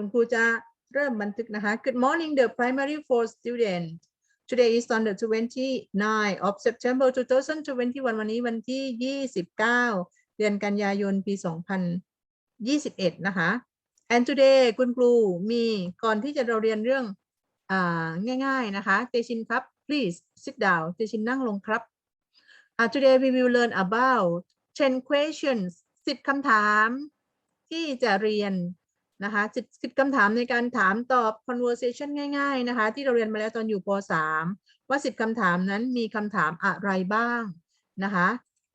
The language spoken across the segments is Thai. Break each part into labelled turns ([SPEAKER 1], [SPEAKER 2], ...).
[SPEAKER 1] คุณครูจะเริ่มบันทึกนะคะ Good morning the primary four student Today is on the 29 of September 2021 วันนี้วันที่ 29 เดือนกันยายนปี 2021 นะคะ and today คุณครูมีก่อนที่จะเราเรียนเรื่ององ่ายๆนะคะ เตชินครับ please sit down เตชินนั่งลงครับอ่า today we will learn about 10 questions 10คำถามที่จะเรียน นะคะสิบสิบคำถามในการถามตอบ conversation ง่าย ๆ นะคะ ที่เราเรียนมาแล้วตอนอยู่ป .3 ว่า 10 คำถามนั้นมีคำถามอะไรบ้างนะคะ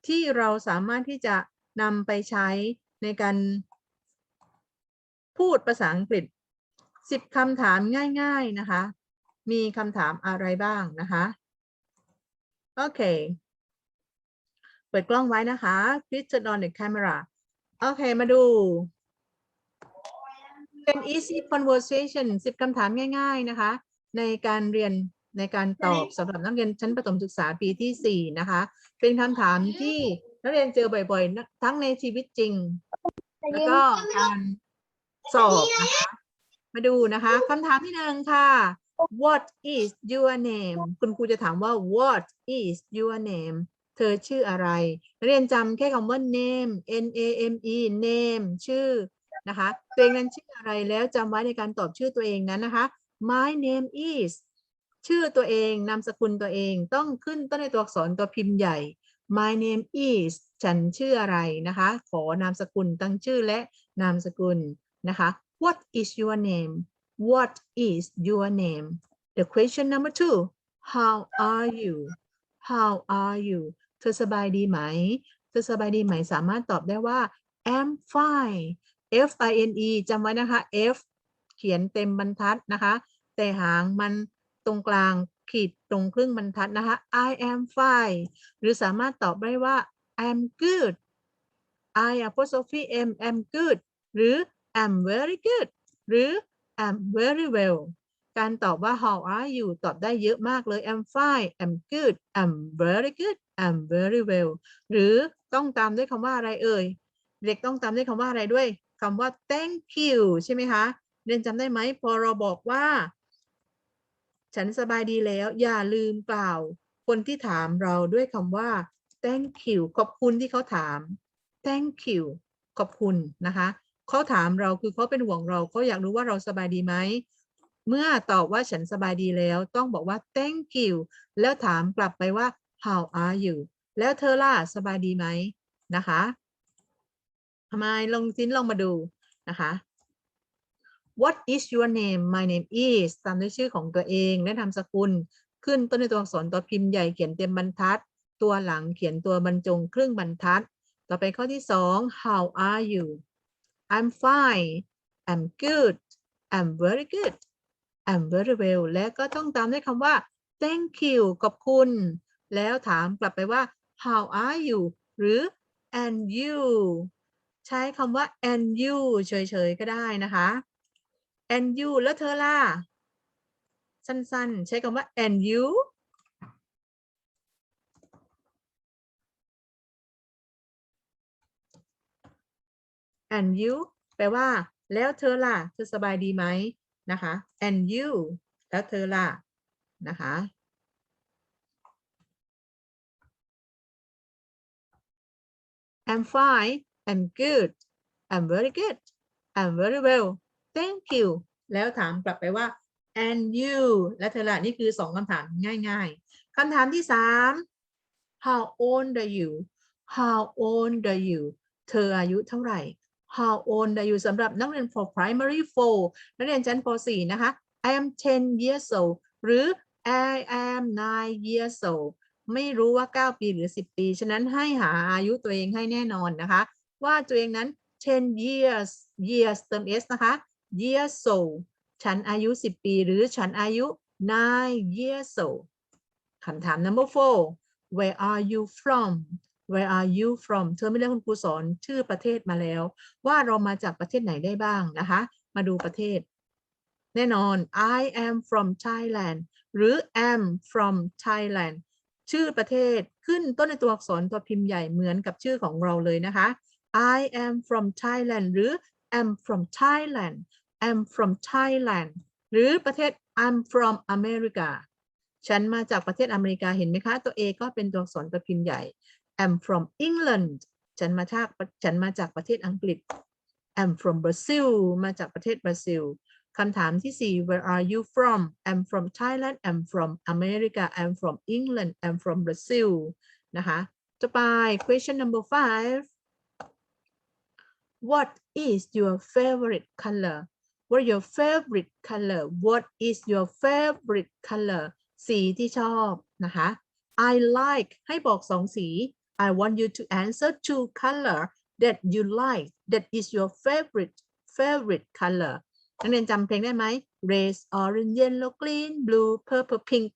[SPEAKER 1] ที่เราสามารถที่จะนำไปใช้ในการพูดภาษาอังกฤษ 10 คำถามง่าย ๆ นะคะ มีคำถามอะไรบ้างนะคะ โอเค เปิดกล้องไว้นะคะ please turn on the camera โอเค มาดู เป็น easy conversation 10คำถามง่าย ๆนะคะ ในการเรียนในการตอบสำหรับนักเรียนชั้นประถมศึกษาปีที่4นะคะ เป็นคำถามที่นักเรียนเจอบ่อยๆนะทั้งในชีวิตจริง แล้วก็การสอบนะคะ มาดูนะคะคำถามที่หนึ่งค่ะ What is your name คุณครูจะถามว่า What is your name เธอชื่ออะไรนักเรียนจำแค่คำว่า name n a m e name ชื่อ นะคะตัวเองนั้นชื่ออะไรแล้วจำไว้ในการตอบชื่อตัวเองนั้นนะคะ My name is ชื่อตัวเองนามสกุลตัวเองต้องขึ้นต้นในตัวอักษรตัวพิมพ์ใหญ่ My name is ฉันชื่ออะไรนะคะ ขอนามสกุลตั้งชื่อและนามสกุลนะคะ What is your name What is your name The question number two How are you How are you เธอสบายดีไหม เธอสบายดีไหมสามารถตอบได้ว่า I'm fine F I N E จำไว้นะคะ F เขียนเต็มบรรทัดนะคะ แต่หางมันตรงกลางขีดตรงครึ่งบรรทัดนะคะ I am fine หรือสามารถตอบได้ว่า I am good I apostrophe M am good หรือ am very good หรือ am very well การตอบว่า how are you ตอบได้เยอะมากเลย I'm fine I'm good I'm very good I'm very well หรือต้องตามด้วยคำว่าอะไรเอ่ย เด็กต้องตามด้วยคำว่าอะไรด้วย คำว่า thank you ใช่ไหมคะเรียนจำได้ไหมพอเราบอกว่า ฉันสบายดีแล้ว อย่าลืมกล่าว คนที่ถามเราด้วยคำว่า thank you ขอบคุณที่เขาถาม thank you ขอบคุณนะคะเขาถามเราคือเขาเป็นห่วงเราเขาอยากรู้ว่าเราสบายดีไหมเมื่อตอบว่าฉันสบายดีแล้ว ต้องบอกว่า thank you แล้วถามกลับไปว่า how are you แล้วเธอล่ะสบายดีไหมนะคะ ทำไมลองซินลองมาดูนะคะ What is your name My name is ตามด้วยชื่อของตัวเองและนามสกุล ขึ้นต้นในตัวอักษรตัวพิมพ์ใหญ่เขียนเต็มบรรทัด ตัวหลังเขียนตัวบรรจงครึ่งบรรทัด ต่อไปข้อที่สอง How are you I'm fine I'm good I'm very good I'm very well และก็ต้องตามด้วยคำว่า thank you ขอบคุณ แล้วถามกลับไปว่า how are you หรือ and you ใช้คำว่า and you เฉยๆ ก็ได้นะคะ and you แล้วเธอล่ะ สั้นๆ ใช้คำว่า and you and you แปลว่า แล้วเธอล่ะ เธอสบายดีไหมนะคะ and you แล้วเธอล่ะ นะคะ I'm fine I'm good I'm very good I'm very well thank you แล้วถามกลับไปว่า and you และเธอละนี่คือสองคำถามง่ายๆคำถามที่สาม how old are you how old are you เธออายุเท่าไหร่ how old are you สำหรับนักเรียน for primary four นักเรียนชั้นป .4 นะคะ I am 10 years old หรือ I am 9 years old ไม่รู้ว่า 9 ปีหรือ 10 ปี ฉะนั้นให้หาอายุตัวเองให้แน่นอนนะคะ ว่าตัวเองนั้น 10 years years เติม s นะคะ years old ฉันอายุ 10 ปี หรือฉันอายุ 9 years old คำถาม number four where are you from where are you from เธอไม่ได้คุณครูสอนชื่อประเทศมาแล้ว ว่าเรามาจากประเทศไหนได้บ้างนะคะ มาดูประเทศ แน่นอน I am from Thailand หรือ am from Thailand ชื่อประเทศขึ้นต้นในตัวอักษรตัวพิมพ์ใหญ่เหมือนกับชื่อของเราเลยนะคะ I am from Thailand หรือ am from Thailand I'm from Thailand หรือประเทศ I'm from America ฉันมาจากประเทศอเมริกาเห็นไหมคะ ตัว A ก็เป็นตัวอักษรตัวพิมพ์ใหญ่ I'm from England ฉันมาจากฉันมาจากประเทศอังกฤษ I'm from Brazil มาจากประเทศบราซิลคำถามที่ 4 Where are you from I'm from Thailand I'm from America I'm from England I'm from Brazil นะคะ ต่อไป question number five What is your favorite color What your favorite color What is your favorite color สีที่ชอบนะคะ I like ให้บอกสองสี I want you to answer two color that you like that is your favorite favorite color นักเรียนจำเพลงได้ไหม Red orange yellow green blue purple pink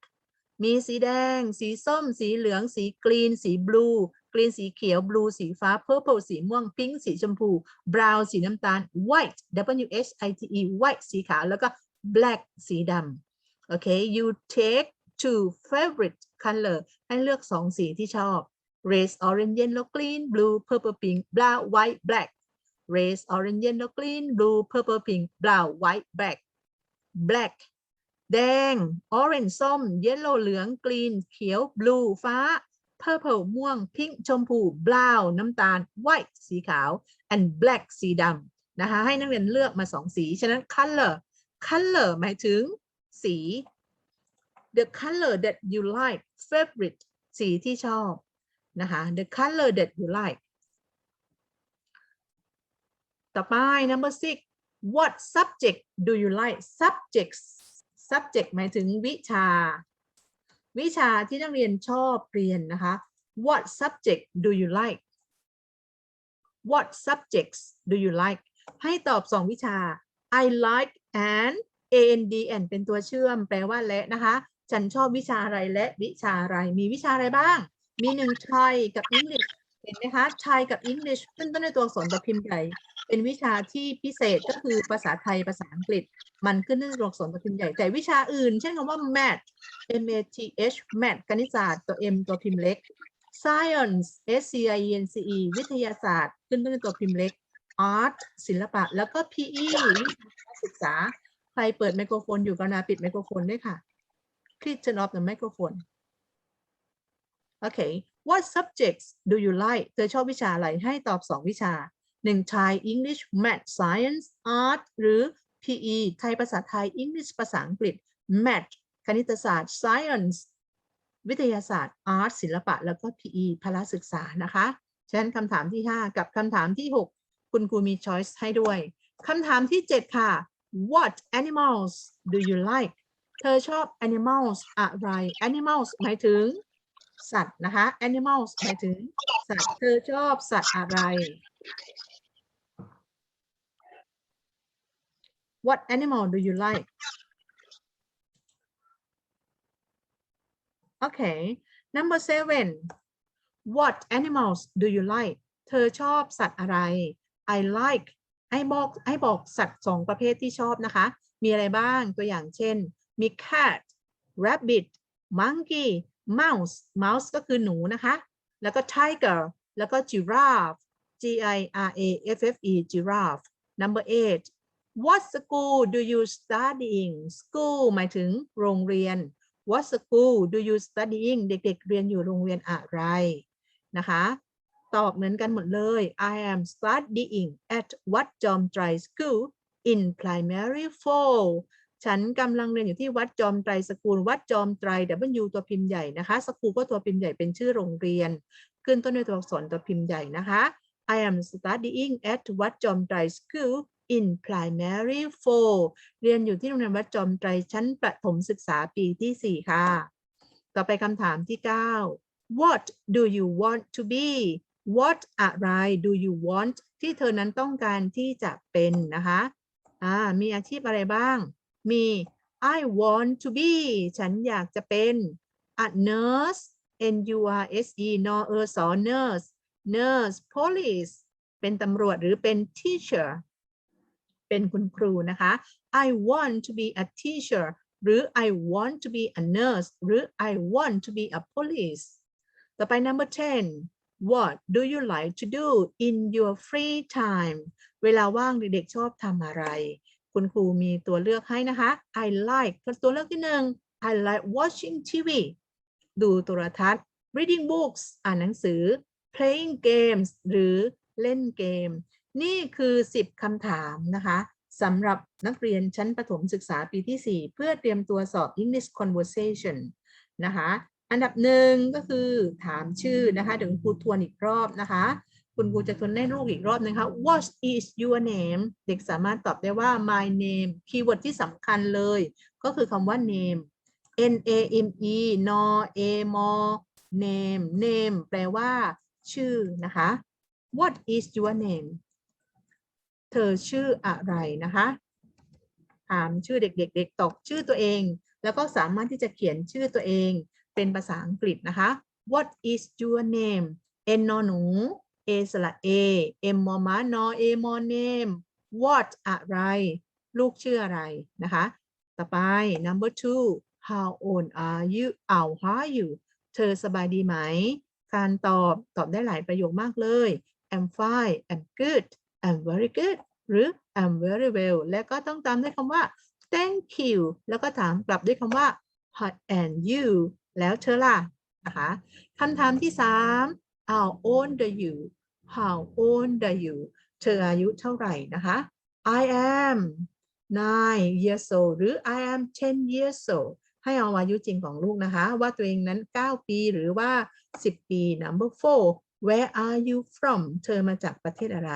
[SPEAKER 1] มีสีแดง สีส้ม สีเหลือง สีกรีน สีบลู กรีนสีเขียว บลูสีฟ้า purple สีม่วง pink สีชมพู brown สีน้ำตาล white w h i t e white สีขาว แล้วก็ black สีดำโอเค you take two favorite color ให้เลือกสองสีที่ชอบ red orange yellow green blue purple pink brown white black red orange yellow green blue purple pink brown white black black แดง orange ส้ม yellow เหลือง green เขียว blue ฟ้า purple ม่วง pink ชมพู brown น้ำตาล white สีขาว and black สีดำนะคะ ให้นักเรียนเลือกมาสองสี ฉะนั้น color color หมายถึงสี the color that you like favorite สีที่ชอบนะคะ the color that you like ต่อไป number six what subject do you like subjects subject หมายถึงวิชา วิชาที่นักเรียนชอบเรียนนะคะ what subject do you like what subjects do you like ให้ตอบสองวิชา I like and and and เป็นตัวเชื่อมแปลว่าและนะคะ ฉันชอบวิชาอะไรและวิชาอะไรมีวิชาอะไรบ้าง มีหนึ่งไทยกับ English เห็นไหมคะไทยกับ English ขึ้นต้นด้วยตัวอักษรตัวพิมพ์ใหญ่ เป็นวิชาที่พิเศษก็คือภาษาไทยภาษาอังกฤษ มันขึ้นด้วยตัวอักษรตัวพิมพ์ใหญ่แต่วิชาอื่น เช่นคำว่า math m a t h math คณิตศาสตร์ตัว m ตัวพิมพ์เล็ก science s c i e n c e วิทยาศาสตร์ ขึ้นต้นตัวพิมพ์เล็ก art ศิลปะ แล้วก็ PE วิชาการศึกษา ใครเปิดไมโครโฟนอยู่กรุณาปิดไมโครโฟนด้วยค่ะ Please turn off the microphone Okay what subjects do you like เธอชอบวิชาอะไรให้ตอบสองวิชา หนึ่งไทย English Math Science Art หรือ PE ไทยภาษาไทย English ภาษาอังกฤษ Math คณิตศาสตร์ Science วิทยาศาสตร์ Art ศิลปะ แล้วก็ PE พละศึกษานะคะฉะนั้นคำถามที่ 5 กับคำถามที่ 6 คุณครูมี choice ให้ด้วยคำถามที่ 7 ค่ะ What animals do you like เธอชอบ animals อะไร animals หมายถึง สัตว์นะคะ animals หมายถึงสัตว์ เธอชอบสัตว์อะไร What animal do you like Okay number seven What animals do you like เธอชอบสัตว์อะไร I like ให้บอกให้บอกสัตว์สองประเภทที่ชอบนะคะ มีอะไรบ้างตัวอย่างเช่น มี cat rabbit monkey mouse mouse ก็คือหนูนะคะ แล้วก็ tiger แล้วก็ giraffe G I R A F F E giraffe number eight what school do you studying school หมายถึงโรงเรียน what school do you studying เด็กๆ เรียนอยู่โรงเรียนอะไรนะคะ ตอบเหมือนกันหมดเลย I am studying at Wat Jom Trai School in primary four ฉันกำลังเรียนอยู่ที่วัดจอมไตรสกูล วัดจอมไตร W ตัวพิมพ์ใหญ่นะคะสกูลก็ตัวพิมพ์ใหญ่เป็นชื่อโรงเรียน ขึ้นต้นด้วยตัวอักษรตัวพิมพ์ใหญ่นะคะ I am studying at วัดจอมไตร School in primary four เรียนอยู่ที่โรงเรียนวัดจอมไตรชั้นประถมศึกษาปีที่ 4 ค่ะ ต่อไปคำถามที่ 9 What do you want to be What อะไร do you want ที่เธอนั้นต้องการที่จะเป็นนะคะอ่ามีอาชีพอะไรบ้าง มี I want to be ฉันอยากจะเป็น a nurse N U R S E นอเออสอ nurse nurse police เป็นตำรวจหรือเป็น teacher เป็นคุณครูนะคะ I want to be a teacher หรือ I want to be a nurse หรือ I want to be a police ต่อไป number 10 What do you like to do in your free time เวลาว่างเด็กๆชอบทำอะไร คุณครูมีตัวเลือกให้นะคะ I like ตัวเลือกที่หนึ่ง I like watching TV ดูโทรทัศน์ reading books อ่านหนังสือ playing games หรือเล่นเกม นี่คือ 10 คำถามนะคะสำหรับนักเรียนชั้นประถมศึกษาปีที่ 4 เพื่อเตรียมตัวสอบ English conversation นะคะ อันดับหนึ่งก็คือถามชื่อนะคะเดี๋ยวคุณครูทวนอีกรอบนะคะ คุณครูจะทวนให้ลูกอีกรอบนะคะ What is your name เด็กสามารถตอบได้ว่า my name คีย์เวิร์ดที่สำคัญเลย ก็คือคำว่า name N A M E N A M name name แปลว่า ชื่อนะคะ What is your name เธอชื่ออะไรนะคะ ถามชื่อเด็กๆเด็กตอบชื่อตัวเอง แล้วก็สามารถที่จะเขียนชื่อตัวเองเป็นภาษาอังกฤษนะคะ What is your name N นอหนู A สระ A M มอมานอ A มอ name What อะไร ลูกชื่ออะไรนะคะ ต่อไป number two how old are you how are you เธอสบายดีไหม การตอบตอบได้หลายประโยคมากเลย I'm fine I'm good I'm very good หรือ I'm very well และก็ต้องตามด้วยคำว่า thank you แล้วก็ถามกลับด้วยคำว่า how and you แล้วเธอล่ะนะคะคำถามที่ 3 how old are you how old are you เธออายุเท่าไหร่นะคะ I am nine years old หรือ I am ten years old ให้เอาอายุจริงของลูกนะคะ ว่าตัวเองนั้น 9 ปีหรือว่า 10 ปี number four where are you from เธอมาจากประเทศอะไร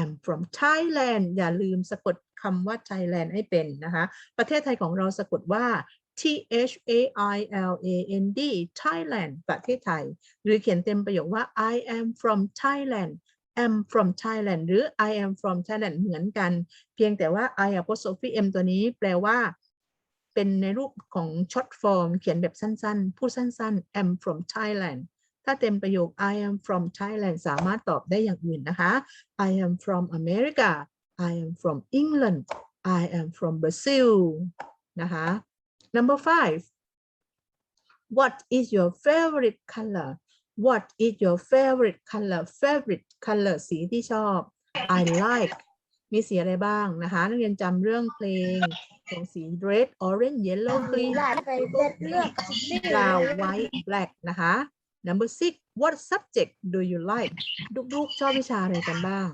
[SPEAKER 1] I'm from Thailand อย่าลืมสะกดคำว่า Thailand ให้เป็นนะคะ ประเทศไทยของเราสะกดว่า T H A I L A N D Thailand ประเทศไทย หรือเขียนเต็มประโยคว่า I am from Thailand am from Thailand หรือ I am from Thailand เหมือนกัน เพียงแต่ว่า I apostrophe M ตัวนี้แปลว่าเป็นในรูปของ short form เขียนแบบสั้นๆ พูดสั้นๆ am from Thailand ถ้าเต็มประโยค I am from Thailand สามารถตอบได้อย่างอื่นนะคะ I am from America I am from England I am from Brazil นะคะ number five what is your favorite color what is your favorite color favorite color สีที่ชอบ I like มีสีอะไรบ้างนะคะ นักเรียนจำเรื่องเพลงของสี red orange yellow green
[SPEAKER 2] ลาดไปเลือกเลือก
[SPEAKER 1] brown white black นะคะ number six what subject do you like ลูกๆชอบวิชาอะไรกันบ้าง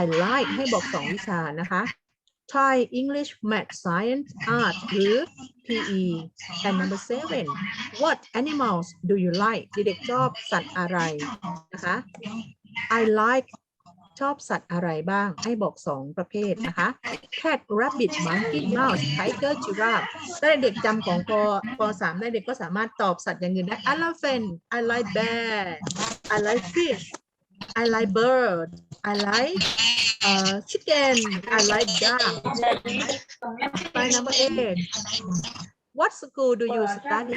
[SPEAKER 1] I like ให้บอกสองวิชานะคะ Thai English Math Science Art หรือ PE and number seven what animals do you like เด็กๆชอบสัตว์อะไรนะคะ I like ชอบสัตว์อะไรบ้าง ให้บอกสองประเภทนะคะ cat rabbit monkey mouse tiger giraffe ถ้าเด็กจำของปปสามได้เด็กก็สามารถตอบสัตว์อย่างอื่นได้ elephant I like bear I like fish I like bird I like uh, chicken I like duck ไป number eight What school do you study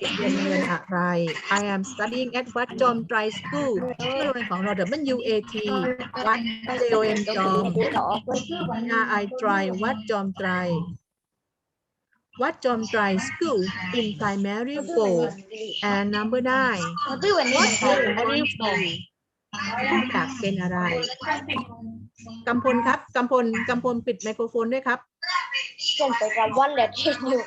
[SPEAKER 1] เด็กเรียนโรงเรียนอะไร I am studying at วัดจอมไตร school ชื่อโรงเรียนของเรา W A T วัด J O M จอม R I try วัดจอมไตรวัดจอมไตร school in primary four and number nine
[SPEAKER 2] พี่วันนี้
[SPEAKER 1] what primary four อยากเป็นอะไรกำพลครับกำพลกำพลปิดไมโครโฟนด้วยครับ
[SPEAKER 2] ผมไปกับวันแหละที่อยู่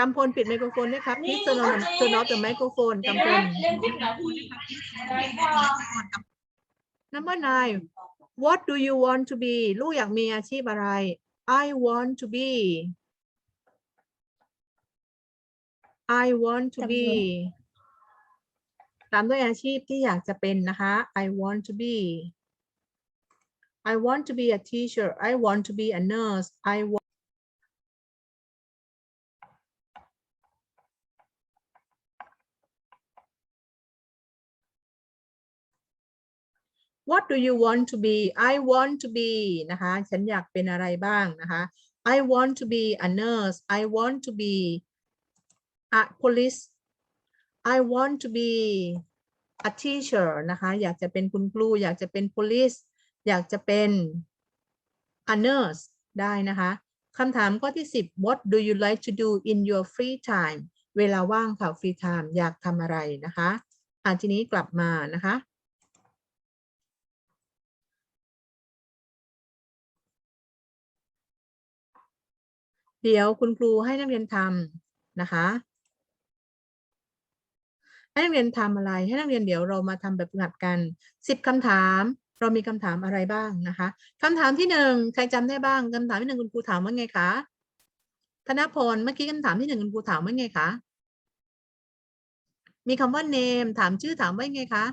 [SPEAKER 1] กำพลปิดไมโครโฟนด้วยครับ please turn on turn off the microphone กำพล number nine what do you want to be ลูกอยากมีอาชีพอะไร I want to be I want to be ตามด้วยอาชีพที่อยากจะเป็นนะคะ I want to be I want to be a teacher I want to be a nurse I What do you want to be I want to be นะคะ ฉันอยากเป็นอะไรบ้างนะคะ I want to be a nurse I want to be a police I want to be a teacher นะคะ อยากจะเป็นคุณครู อยากจะเป็น police อยากจะเป็น a nurse ได้นะคะคำถามข้อที่ 10 What do you like to do in your free time เวลาว่างค่ะ free time อยากทำอะไรนะคะอ่าทีนี้กลับมานะคะ เดี๋ยวคุณครูให้นักเรียนทำนะคะ ให้นักเรียนทำอะไร ให้นักเรียนเดี๋ยวเรามาทำแบบฝึกหัดกันสิบคำถาม เรามีคำถามอะไรบ้างนะคะคำถามที่หนึ่งใครจำได้บ้างคำถามที่หนึ่งคุณครูถามว่าไงคะธนพลเมื่อกี้คำถามที่หนึ่งคุณครูถามว่าไงคะมีคำว่า name ถามชื่อถามว่าไงคะ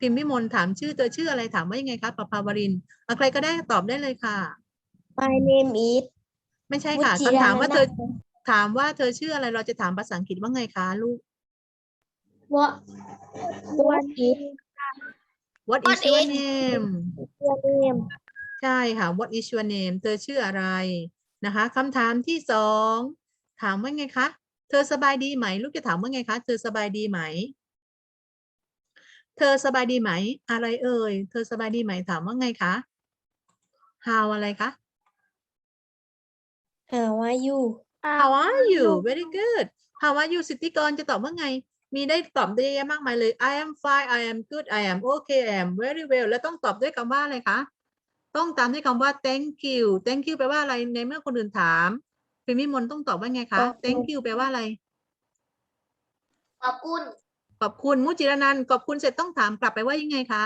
[SPEAKER 1] พิมพ์วิมลถามชื่อเธอชื่ออะไรถามว่ายังไงคะปภาวรินใครก็ได้ตอบได้เลยค่ะ
[SPEAKER 2] My name is
[SPEAKER 1] ไม่ใช่ค่ะ
[SPEAKER 2] วุฒิ
[SPEAKER 1] คำถามว่าเธอ
[SPEAKER 2] รัตน์
[SPEAKER 1] ถามว่าเธอชื่ออะไรเราจะถามภาษาอังกฤษว่าไงคะลูก
[SPEAKER 2] What What is
[SPEAKER 1] What
[SPEAKER 2] What
[SPEAKER 1] is your
[SPEAKER 2] is-
[SPEAKER 1] name
[SPEAKER 2] your name
[SPEAKER 1] ใช่ค่ะ What is your name เธอชื่ออะไรนะคะคำถามที่สองถามว่าไงคะ เธอสบายดีไหม ลูกจะถามว่าไงคะ เธอสบายดีไหม เธอสบายดีไหม อะไรเอ่ย เธอสบายดีไหมถามว่าไงคะ How อะไรคะ
[SPEAKER 2] How are you
[SPEAKER 1] How are you very good How are you สิทธิกรจะตอบว่าไง มีได้ตอบได้เยอะแยะมากมายเลย I am fine I am good I am okay I am very well แล้วต้องตอบด้วยคำว่าอะไรคะ ต้องตามด้วยคำว่า thank you thank you แปลว่าอะไรในเมื่อคนอื่นถามพิมพ์วิมลต้องตอบว่าไงคะ
[SPEAKER 2] ขอบคุณ
[SPEAKER 1] thank you แปลว่าอะไร
[SPEAKER 2] ขอบคุณ
[SPEAKER 1] ขอบคุณมุจิรนันท์ขอบคุณเสร็จต้องถามกลับไปว่ายังไงคะ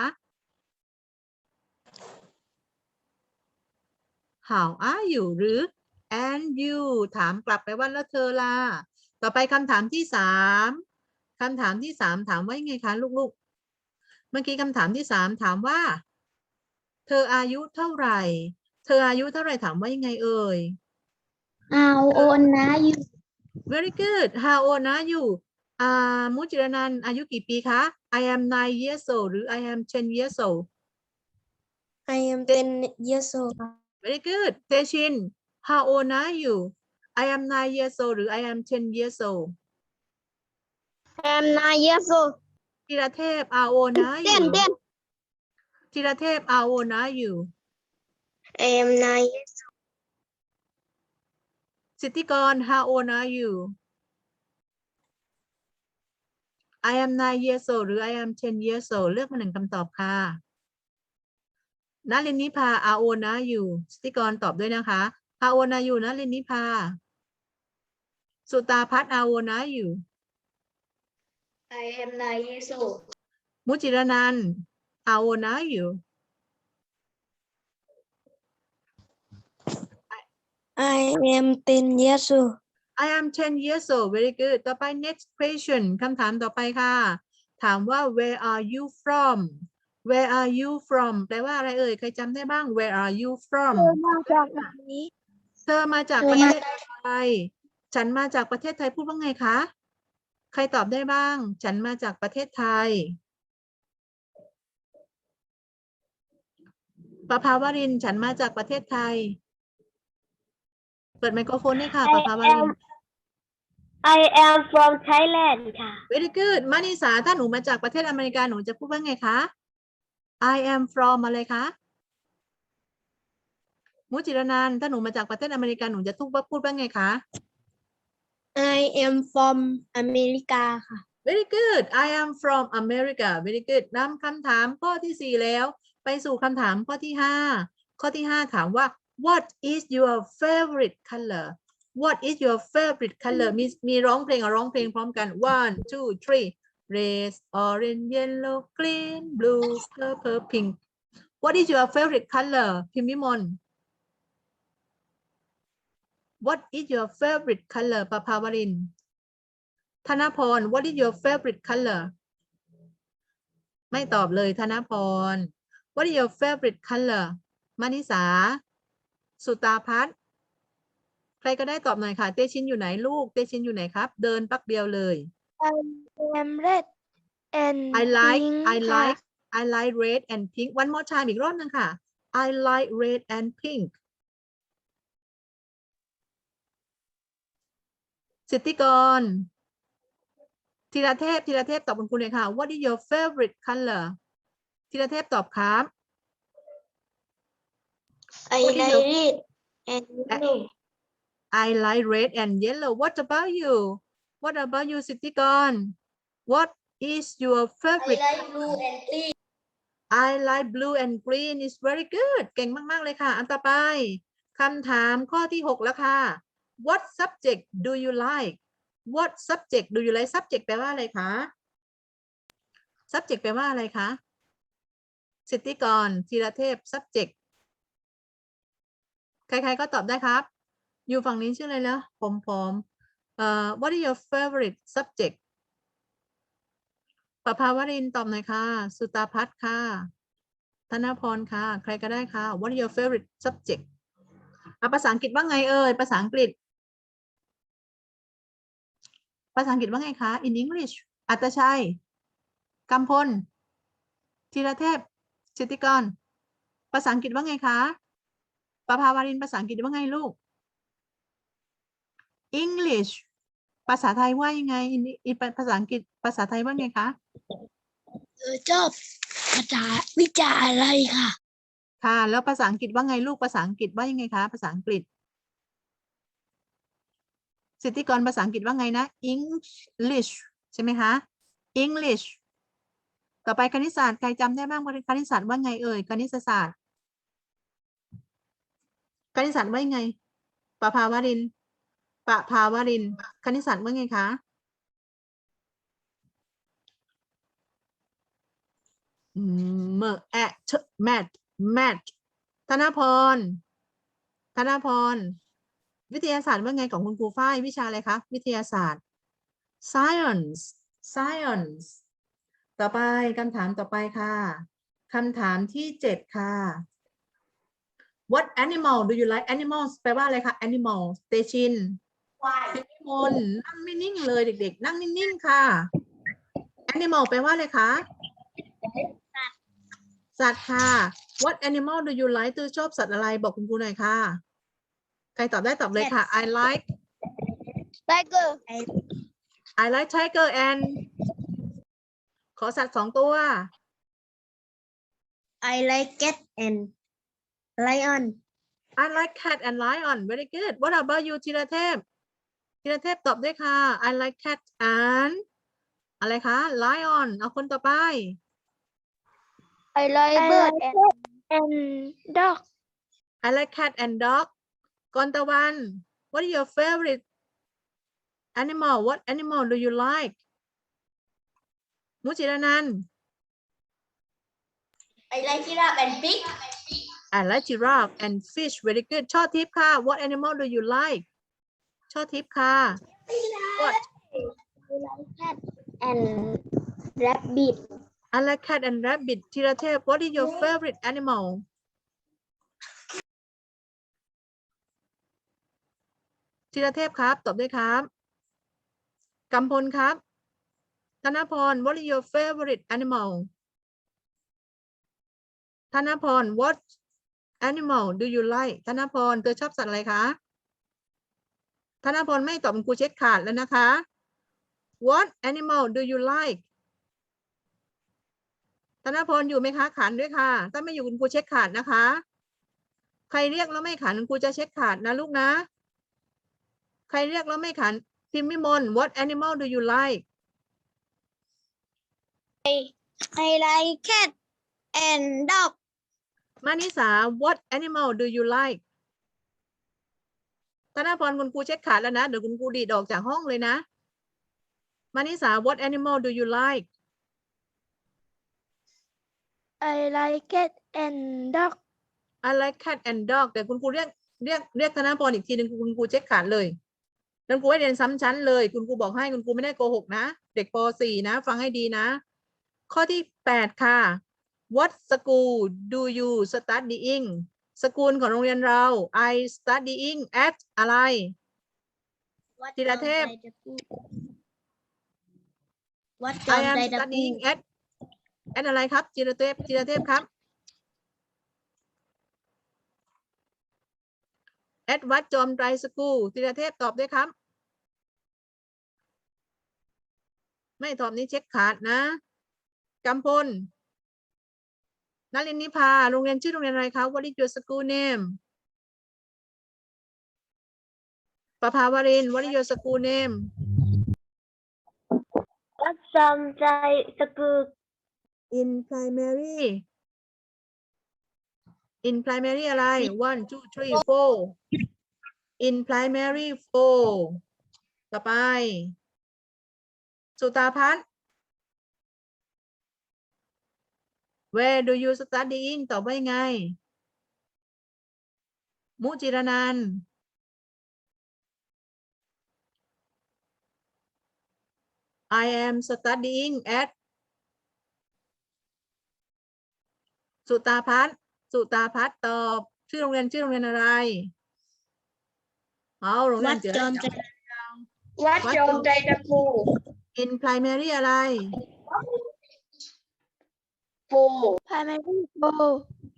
[SPEAKER 1] How are you หรือ and you ถามกลับไปว่าแล้วเธอล่ะ ต่อไปคำถามที่สามคำถามที่สามถามว่ายังไงคะลูกๆ เมื่อกี้คำถามที่สามถามว่า เธออายุเท่าไหร่ เธออายุเท่าไหร่ถามว่ายังไงเอ่ย
[SPEAKER 2] How old are you
[SPEAKER 1] very good how old are you อ่ามุจิรนันท์อายุกี่ปีคะ I am nine years old หรือ I am ten years old
[SPEAKER 2] I am ten years old
[SPEAKER 1] very good เตชิน how old are you I am nine years old หรือ I am ten years old
[SPEAKER 2] I am nine years old
[SPEAKER 1] ธีรเทพ how old are
[SPEAKER 2] เต้น
[SPEAKER 1] you
[SPEAKER 2] เต้น
[SPEAKER 1] ธีรเทพ how old are you
[SPEAKER 2] I am nine years
[SPEAKER 1] สิทธิกร how old are you I am nine years old หรือ I am ten years old เลือกมาหนึ่งคำตอบค่ะนลินนิพา how old are you สิทธิกรตอบด้วยนะคะ how old are you นลินนิพา สุตาพัฒน์ how old are you
[SPEAKER 2] I am nine years old
[SPEAKER 1] มุจิรนันท์ how old are you
[SPEAKER 2] I am ten years old
[SPEAKER 1] I am 10 years old very good ต่อไป next question คำถามต่อไปค่ะ ถามว่า where are you from where are you from แปลว่าอะไรเอ่ย ใครจำได้บ้าง where are you from
[SPEAKER 2] มาจากไหน
[SPEAKER 1] เธอมาจาก
[SPEAKER 2] เธ
[SPEAKER 1] ป
[SPEAKER 2] อ
[SPEAKER 1] ระ
[SPEAKER 2] มา
[SPEAKER 1] เทศไทย ฉันมาจากประเทศไทยพูดว่าไงคะ ใครตอบได้บ้าง ฉันมาจากประเทศไทยประภาวรินทร์ฉันมาจากประเทศไทย เปิดไมโครโฟนด้วยค่ะประภาวรินทร์
[SPEAKER 2] I am from Thailand ค่ะ
[SPEAKER 1] very good มานิสาถ้าหนูมาจากประเทศอเมริกาหนูจะพูดว่าไงคะ I am from อะไรคะ มุจิรนันท์ถ้าหนูมาจากประเทศอเมริกาหนูจะทุกว่าพูดว่าไงคะ
[SPEAKER 2] I am from อเมริกาค่ะ
[SPEAKER 1] very good I am from America very good นำคำถามข้อที่สี่แล้ว ไปสู่คำถามข้อที่ห้าข้อที่ห้าถามว่า what is your favorite color what is your favorite color มีมีร้องเพลงกับร้องเพลงพร้อมกัน one two three red orange yellow green blue purple pink what is your favorite color พิมพ์วิมล what is your favorite color ประภาวรินทร์ธนพร what is your favorite color ไม่ตอบเลยธนพร what is your favorite color มานิสา สุตาพัฒน์ใครก็ได้ตอบหน่อยค่ะ เตชินอยู่ไหนลูก เตชินอยู่ไหนครับ เดินปักเดียวเลย
[SPEAKER 2] I am red and
[SPEAKER 1] I like
[SPEAKER 2] pink
[SPEAKER 1] I
[SPEAKER 2] ค่ะ
[SPEAKER 1] like I like red and pink one more time อีกรอบหนึงค่ะ I like red and pink สิทธิกรธีรเทพธีรเทพตอบคุณครูเลยค่ะ What is your favorite color ธีรเทพตอบครับ
[SPEAKER 2] I
[SPEAKER 1] What is
[SPEAKER 2] like
[SPEAKER 1] your-
[SPEAKER 2] red and yellow
[SPEAKER 1] I like red and yellow. What about you? What about you, Sitikon? What is your
[SPEAKER 2] I
[SPEAKER 1] favorite?
[SPEAKER 2] like blue and green
[SPEAKER 1] I like blue and green. is very good. เก่งมาก ๆ เลยค่ะ อันต่อไปคำถามข้อที่ 6 แล้วค่ะ what subject do you like what subject do you like subject แปลว่าอะไรคะ subject แปลว่าอะไรคะสิทธิกรธีรเทพ subject ใครๆก็ตอบได้ครับ อยู่ฝั่งนี้ชื่ออะไรแล้วผมผมเอ่อ what is your favorite subject ประภาวรินตอบหน่อยค่ะ สุตาพัฒน์ค่ะ ธนพรค่ะ ใครก็ได้ค่ะ what is your favorite subject อะภาษาอังกฤษว่าไงเอ่ย ภาษาอังกฤษ ภาษาอังกฤษว่าไงคะ in English อัตชัยกำพลธีรเทพสิทธิกร ภาษาอังกฤษว่าไงคะประภาวารินภาษาอังกฤษว่าไงลูก English ภาษาไทยว่ายังไง in, in ภาษาอังกฤษภาษาไทยว่าไงคะ
[SPEAKER 2] เออชอบภาษาวิจารณ์อะไรค่ะ
[SPEAKER 1] ค่ะ แล้วภาษาอังกฤษว่าไงลูกภาษาอังกฤษว่ายังไงคะ ภาษาอังกฤษ สิทธิกรภาษาอังกฤษว่าไงนะ English ใช่ไหมคะ English ต่อไปคณิตศาสตร์ใครจำได้บ้างว่าคณิตศาสตร์ว่าไงเอ่ยคณิตศาสตร์คณิตศาสตร์ว่าไงปภาวรินปภาวรินคณิตศาสตร์ว่าไงคะอืมเมอแอะเชแมทแมทธนพรธนพร วิทยาศาสตร์ว่าไงของคุณครูฝ้ายวิชาอะไรคะ วิทยาศาสตร์ science science ต่อไปคำถามต่อไปค่ะคำถามที่เจ็ดค่ะ what animal do you like animals แปลว่าอะไรคะ animal เตชินพิมลนั่งไม่นิ่งเลยเด็ก ๆ นั่งนิ่งๆค่ะ animal แปลว่าอะไรคะสัตว์ค่ะ what animal do you like ตือชอบสัตว์อะไรบอกคุณครูหน่อยค่ะ ใครตอบได้ตอบเลยค่ะ I like
[SPEAKER 2] tiger
[SPEAKER 1] I like tiger and ขอสัตว์สองตัว
[SPEAKER 2] I like cat and lion
[SPEAKER 1] I like cat and lion very good what about you ธีรเทพธีรเทพตอบด้วยค่ะ I like cat and อะไรคะ lion เอาคนต่อไป
[SPEAKER 2] I like bird and and dog
[SPEAKER 1] I like cat and dog กอนตะวัน what is your favorite animal what animal do you like มุจิรนันท์
[SPEAKER 2] I like giraffe and pig
[SPEAKER 1] I like giraffe and fish very good ช่อทิพย์ค่ะ what animal do you like ช่อทิพย์ค่ะ what
[SPEAKER 2] I like cat and rabbit
[SPEAKER 1] I like cat and rabbit ธีรเทพ what is your favorite animal ธีรเทพครับ ตอบด้วยครับกำพลครับ ธนพร what is your favorite animal ธนพร what animal do you like ธนพร เธอชอบสัตว์อะไรคะ ธนพรไม่ตอบคุณครูเช็คขาดแล้วนะคะ what animal do you like ธนพรอยู่ไหมคะ ขันด้วยค่ะ ถ้าไม่อยู่คุณครูเช็คขาดนะคะ ใครเรียกแล้วไม่ขันคุณครูจะเช็คขาดนะลูกนะ ใครเรียกแล้วไม่ขันพิมพ์มิมน what animal do you like
[SPEAKER 2] I like cat and dog
[SPEAKER 1] มานิสา what animal do you like ธนพรคุณครูเช็คขาดแล้วนะ เดี๋ยวคุณครูดีดออกจากห้องเลยนะ มานิสา what animal do you like
[SPEAKER 2] I like cat and dog
[SPEAKER 1] I like cat and dog แต่คุณครูเรียกเรียกเรียกธนพรอีกทีหนึ่งคุณครูเช็คขาดเลย แล้วครูให้เรียนซ้ำชั้นเลย คุณครูบอกให้คุณครูไม่ได้โกหกนะ เด็กป .4 นะ ฟังให้ดีนะ ข้อที่ 8 ค่ะ What school do you studying สกูลของโรงเรียนเรา I studying at อะไร
[SPEAKER 2] วัด
[SPEAKER 1] ธีรเทพ
[SPEAKER 2] จอมใจตะพูวัดจอ
[SPEAKER 1] I
[SPEAKER 2] ม
[SPEAKER 1] am
[SPEAKER 2] ใจตะพู
[SPEAKER 1] studying at at อะไรครับจิรเทพจิรเทพครับ at วัดจอมไตรสกูลจิรเทพตอบด้วยครับ ไม่ตอบนี้เช็คขาดนะกำพลนลินนิพาโรงเรียนชื่อโรงเรียนอะไรคะ What is your school name ประภาวริน What is your school name
[SPEAKER 2] วัดจอมใจสกูล
[SPEAKER 1] in primary in primary อะไร one two three four in primary four ต่อไป สุตาพัฒน์ where do you studying ตอบว่ายังไง มุจิรนันท์ I am studying at สุตาพัฒน์ สุตาพัฒน์ตอบ ชื่อโรงเรียนชื่อโรงเรียนอะไรเอาโรงเรี
[SPEAKER 2] วั
[SPEAKER 1] ยน
[SPEAKER 2] ด
[SPEAKER 1] เจือ
[SPEAKER 2] จอมใจ
[SPEAKER 3] วัดจอมใจตะปู
[SPEAKER 1] in primary อะไร
[SPEAKER 3] ปู
[SPEAKER 2] พายไม่ได้โบ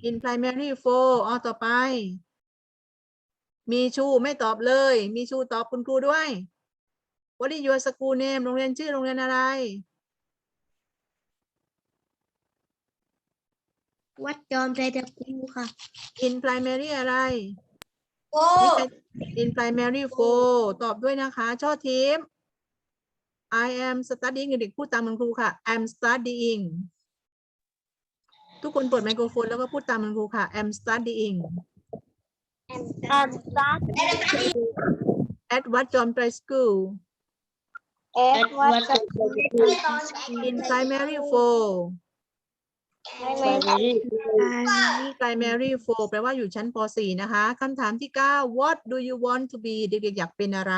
[SPEAKER 1] in primary four เอาต่อไป มีชูไม่ตอบเลย มีชูตอบคุณครูด้วย What is your school name โรงเรียนชื่อโรงเรียนอะไร
[SPEAKER 2] วัดจอมใจตะกูค่ะ
[SPEAKER 1] in primary อะไร
[SPEAKER 3] โอ้
[SPEAKER 1] นี่เป็น in primary four ตอบด้วยนะคะ ช่อทีม I am studying เด็กๆพูดตามคุณครูค่ะ I'm studying ทุกคนเปิดไมโครโฟนแล้วก็พูดตามคุณครูค่ะ I'm studying
[SPEAKER 2] แอมสตาร์ท
[SPEAKER 1] at วัดจอมไต ร school
[SPEAKER 2] แอดวัดจอมใจตะกู
[SPEAKER 1] in primary four
[SPEAKER 2] ไม่ไม่
[SPEAKER 1] primary four แปลว่าอยู่ชั้นป .4 นะคะคำถามที่ 9 what do you want to be เด็กๆอยากเป็นอะไร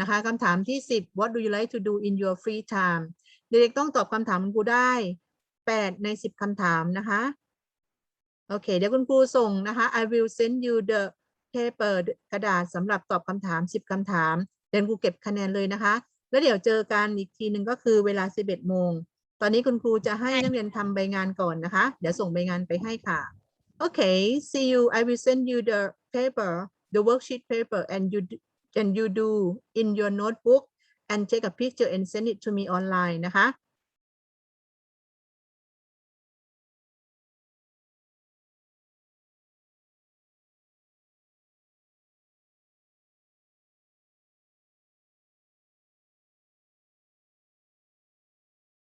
[SPEAKER 1] นะคะคำถามที่ 10 what do you like to do in your free time เด็กๆต้องตอบคำถามคุณครูได้ 8 ใน 10คำถามนะคะโอเค เดี๋ยวคุณครูส่งนะคะ I will send you the paper กระดาษสำหรับตอบคำถาม 10คำถามเดี๋ยวครูเก็บคะแนนเลยนะคะ แล้วเดี๋ยวเจอกันอีกทีหนึ่งก็คือเวลา 11โมง ตอนนี้คุณครูจะให้นักเรียนทำใบงานก่อนนะคะ เดี๋ยวส่งใบงานไปให้ค่ะ Okay, see you. I will send you the paper, the worksheet paper, and you and you do in your notebook and take a picture and send it to me online นะคะ